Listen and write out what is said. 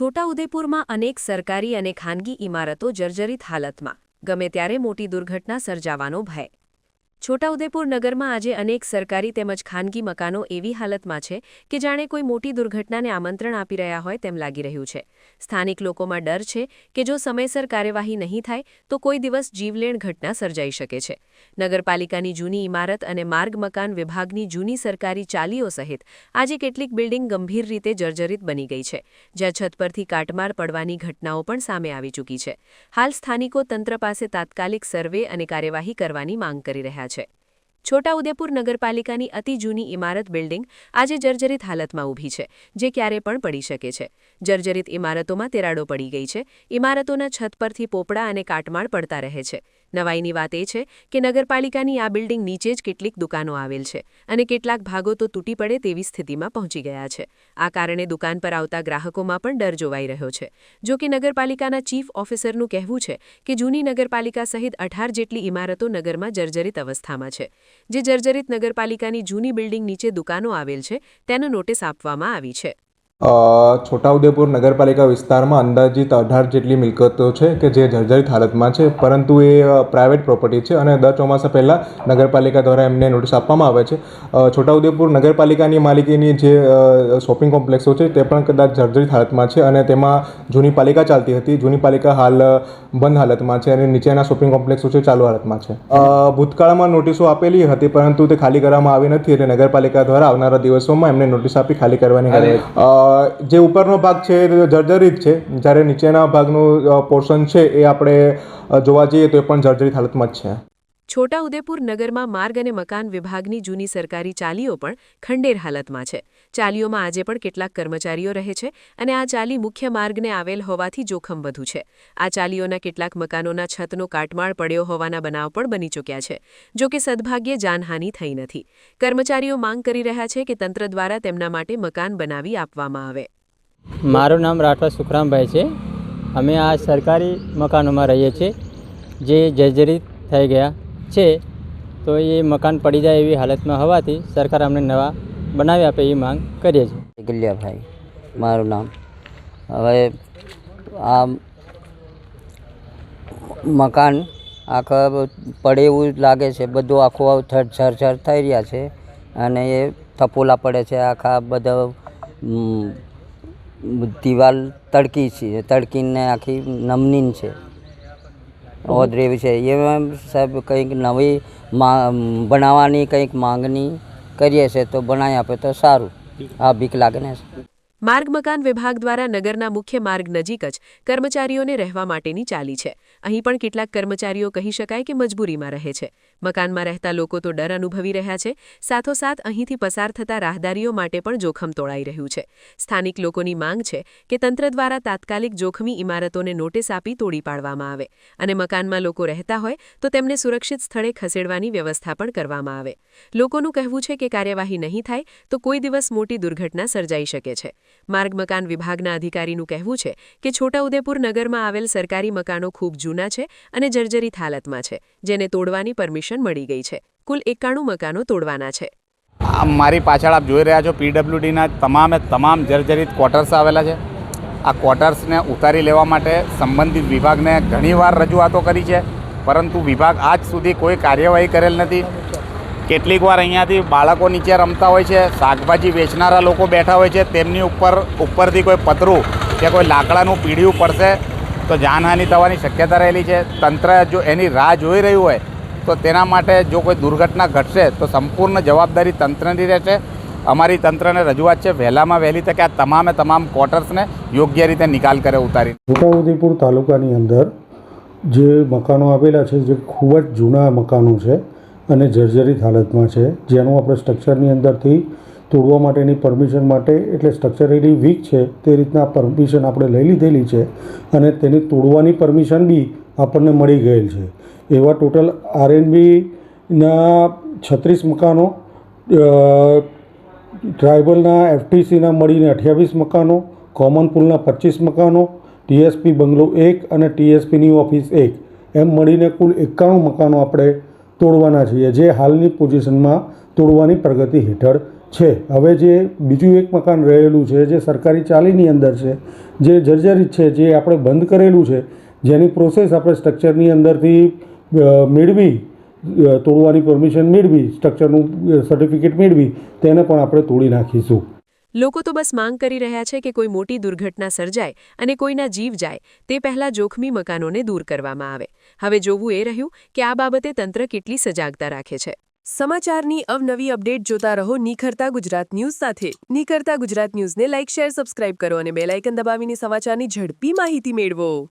છોટાઉદેપુરમાં અનેક સરકારી અને ખાનગી ઇમારતો જર્જરિત હાલતમાં. ગમે ત્યારે મોટી દુર્ઘટના સર્જાવાનો ભય. છોટાઉદેપુર નગરમાં આજે અનેક સરકારી તેમજ ખાનગી મકાનો એવી હાલતમાં છે કે જાણે કોઈ મોટી દુર્ઘટનાને આમંત્રણ આપી રહ્યા હોય તેમ લાગી રહ્યું છે. સ્થાનિક લોકોમાં ડર છે કે જો સમયસર કાર્યવાહી નહીં થાય, તો કોઈ દિવસ જીવલેણ ઘટના સર્જાઈ શકે છે. નગરપાલિકાની જૂની ઇમારત અને માર્ગ મકાન વિભાગની જૂની સરકારી ચાલીઓ સહિત આજે કેટલીક બિલ્ડિંગ ગંભીર રીતે જર્જરિત બની ગઈ છે, જ્યાં છત પરથી કાટમાળ પડવાની ઘટનાઓ પણ સામે આવી ચૂકી છે. હાલ સ્થાનિકો તંત્ર પાસે તાત્કાલિક સર્વે અને કાર્યવાહી કરવાની માંગ કરી રહ્યા છે. છોટાઉદેપુર નગરપાલિકાની અતિ જૂની ઇમારત બિલ્ડિંગ આજે જર્જરિત હાલતમાં ઊભી છે, જે ક્યારે પણ પડી શકે છે. જર્જરિત ઇમારતોમાં તિરાડો પડી ગઈ છે, ઇમારતોના છત પરથી પોપડા અને કાટમાળ પડતા રહે છે. નવાઈની વાત એ છે કે નગરપાલિકાની આ બિલ્ડિંગ નીચે જ કેટલીક દુકાનો આવેલ છે અને કેટલાક ભાગો તો તૂટી પડે તેવી સ્થિતિમાં પહોંચી ગયા છે. આ કારણે દુકાન પર આવતા ગ્રાહકોમાં પણ ડર જોવાઈ રહ્યો છે. જો કે નગરપાલિકાના ચીફ ઓફિસરનું કહેવું છે કે જૂની નગરપાલિકા સહિત અઢાર જેટલી ઇમારતો નગરમાં જર્જરિત અવસ્થામાં છે. જે જર્જરિત નગરપાલિકાની જૂની બિલ્ડિંગ નીચે દુકાનો આવેલ છે, તેનો નોટિસ આપવામાં આવી છે. છોટાઉદેપુર નગરપાલિકા વિસ્તારમાં અંદાજિત અઢાર જેટલી મિલકતો છે કે જે જર્જરિત હાલતમાં છે પરંતુ એ પ્રાઇવેટ પ્રોપર્ટી છે અને દર ચોમાસા પહેલાં નગરપાલિકા દ્વારા એમને નોટિસ આપવામાં આવે છે. છોટાઉદેપુર નગરપાલિકાની માલિકીની જે શોપિંગ કોમ્પ્લેક્સો છે તે પણ કદાચ જર્જરિત હાલતમાં છે અને તેમાં જૂની પાલિકા ચાલતી હતી. જૂની પાલિકા હાલ બંધ હાલતમાં છે અને નીચેના શોપિંગ કોમ્પ્લેક્સો છે ચાલુ હાલતમાં છે. ભૂતકાળમાં નોટિસો આપેલી હતી પરંતુ તે ખાલી કરવામાં આવી નથી એટલે નગરપાલિકા દ્વારા આવનારા દિવસોમાં એમને નોટિસ આપી ખાલી કરવાની જે ઉપરનો ભાગ છે એ જર્જરિત છે. જ્યારે નીચેના ભાગનું પોર્શન છે એ આપણે જોવા જઈએ તો એ પણ જર્જરિત હાલતમાં જ છે. છોટાઉદેપુર નગરમાં માર્ગ અને મકાન વિભાગની જૂની સરકારી ચાલીઓ પણ ખંડેર હાલતમાં છે. ચાલીઓમાં આજે પણ કેટલાક કર્મચારીઓ રહે છે અને આ ચાલી મુખ્ય માર્ગને આવેલ હોવાથી જોખમ વધુ છે. આ ચાલીઓના કેટલાક મકાનોના છતનો કાટમાળ પડ્યો હોવાના બનાવ પણ બની ચૂક્યા છે, જો કે સદભાગ્યે જાનહાનિ થઈ નથી. કર્મચારીઓ માંગ કરી રહ્યા છે કે તંત્ર દ્વારા તેમના માટે મકાન બનાવી આપવામાં આવે. મારું નામ રાઠવા સુખરામભાઈ છે. અમે આ સરકારી મકાનોમાં રહીએ છીએ, જે જર્જરિત થઈ ગયા છે. તો એ મકાન પડી જાય એવી હાલતમાં હોવાથી સરકાર અમને નવા બનાવી આપે એ માંગ કરીએ છીએ. ગલિયાભાઈ, મારું નામ. હવે આ મકાન આખા પડે એવું લાગે છે. બધું આખું છરછર થઈ રહ્યા છે અને એ થપોલા પડે છે. આખા બધા દિવાલ તડકી છે. તડકીને આખી નમનીન છે. ઓદરેવી છે. એમાં સાહેબ કંઈક નવી માં બનાવવાની કંઈક માંગણી કરીએ છે તો બનાવી આપે તો સારું. આ બીક લાગે ને. માર્ગ મકાન વિભાગ દ્વારા નગરના મુખ્ય માર્ગ નજીક જ કર્મચારીઓને રહેવા માટેની ચાલી છે. અહીં પણ કેટલાક કર્મચારીઓ કહી શકાય કે મજબૂરીમાં રહે છે. મકાનમાં રહેતા લોકો તો ડર અનુભવી રહ્યા છે. સાથોસાથ અહીંથી પસાર થતા રાહદારીઓ માટે પણ જોખમ તોળાઈ રહ્યું છે. સ્થાનિક લોકોની માંગ છે કે તંત્ર દ્વારા તાત્કાલિક જોખમી ઇમારતોને નોટિસ આપી તોડી પાડવામાં આવે અને મકાનમાં લોકો રહેતા હોય તો તેમને સુરક્ષિત સ્થળે ખસેડવાની વ્યવસ્થા પણ કરવામાં આવે. લોકોનું કહેવું છે કે કાર્યવાહી નહીં થાય તો કોઈ દિવસ મોટી દુર્ઘટના સર્જાઈ શકે છે. માર્ગ મકાન વિભાગના અધિકારીનું કહેવું છે કે છોટાઉદેપુર નગરમાં આવેલ સરકારી મકાનો ખૂબ જૂના છે અને જર્જરિત હાલતમાં છે, જેને તોડવાની પરમિશન મળી ગઈ છે. કુલ એકાણું મકાનો તોડવાના છે. મારી પાછળ આપ જોઈ રહ્યા છો, પીડબ્લ્યુડીના તમામે તમામ જર્જરિત ક્વાર્ટર્સ આવેલા છે. આ ક્વાર્ટર્સને ઉતારી લેવા માટે સંબંધિત વિભાગને ઘણીવાર રજૂઆતો કરી છે, પરંતુ વિભાગ આજ સુધી કોઈ કાર્યવાહી કરેલ નથી. કેટલીક વાર અહીંયાથી બાળકો નીચે રમતા હોય છે, શાકભાજી વેચનારા લોકો બેઠા હોય છે, તેમની ઉપર, ઉપરથી કોઈ પતરું કે કોઈ લાકડાનું પીડિયું પડશે, તો જાનહાનિ થવાની શક્યતા રહેલી છે. તંત્ર જો એની રાહ જોઈ રહ્યું હોય, તો તેના માટે જો કોઈ દુર્ઘટના ઘટશે, તો સંપૂર્ણ જવાબદારી તંત્રની રહેશે. અમારી તંત્રને રજૂઆત છે, વહેલામાં વહેલી તકે આ તમામે તમામ ક્વોટર્સને યોગ્ય રીતે નિકાલ કરે ઉતારી. છોટાઉદેપુર તાલુકાની અંદર જે મકાનો આવેલા છે, જે ખૂબ જ જૂના મકાનો છે અને જર્જરિત હાલતમાં છે. જેનું આપણે સ્ટ્રક્ચરની અંદરથી તોડવા માટેની પરમિશન માટે, એટલે સ્ટ્રક્ચર એની વીક છે, તે રીતના પરમિશન આપણે લઈ લીધેલી છે અને તેની તોડવાની પરમિશન બી આપણને મળી ગયેલ છે. એવા ટોટલ આરએનબીના છત્રીસ મકાનો ટ્રાઇબલના એફટીસીના મળીને અઠ્યાવીસ મકાનો, કોમન પુલના પચીસ મકાનો, ટીએસપી બંગલો એક અને ટીએસપીની ઓફિસ એક. એમ મળીને કુલ એકાણું મકાનો આપણે તોડવાના છીએ, જે હાલની પોઝિશનમાં તોડવાની પ્રગતિ હેઠળ છે. હવે જે બીજું એક મકાન રહેલું છે, જે સરકારી ચાલીની અંદર છે, જે જર્જરિત છે, જે આપણે બંધ કરેલું છે, જેની પ્રોસેસ આપણે સ્ટ્રક્ચરની અંદરથી મેળવી તોડવાની પરમિશન મેળવી સ્ટ્રક્ચરનું સર્ટિફિકેટ મેળવી, તેને પણ આપણે તોડી નાખીશું. લોકો તો બસ માંગ કરી રહ્યા છે કે કોઈ મોટી દુર્ઘટના સર્જાય અને કોઈના જીવ જાય, તે પહેલા જોખમી મકાનોને દૂર કરવામાં આવે. હવે જોવું એ રહ્યું કે આ બાબતે તંત્ર કેટલી સજાગતા રાખે છે. સમાચારની અવનવી અપડેટ જોતા રહો નિખરતા ગુજરાત ન્યૂઝ સાથે. નિખરતા ગુજરાત ન્યૂઝને લાઇક, શેર, સબસ્ક્રાઇબ કરો અને બેલાઇકન દબાવીને સમાચારની ઝડપી માહિતી મેળવો.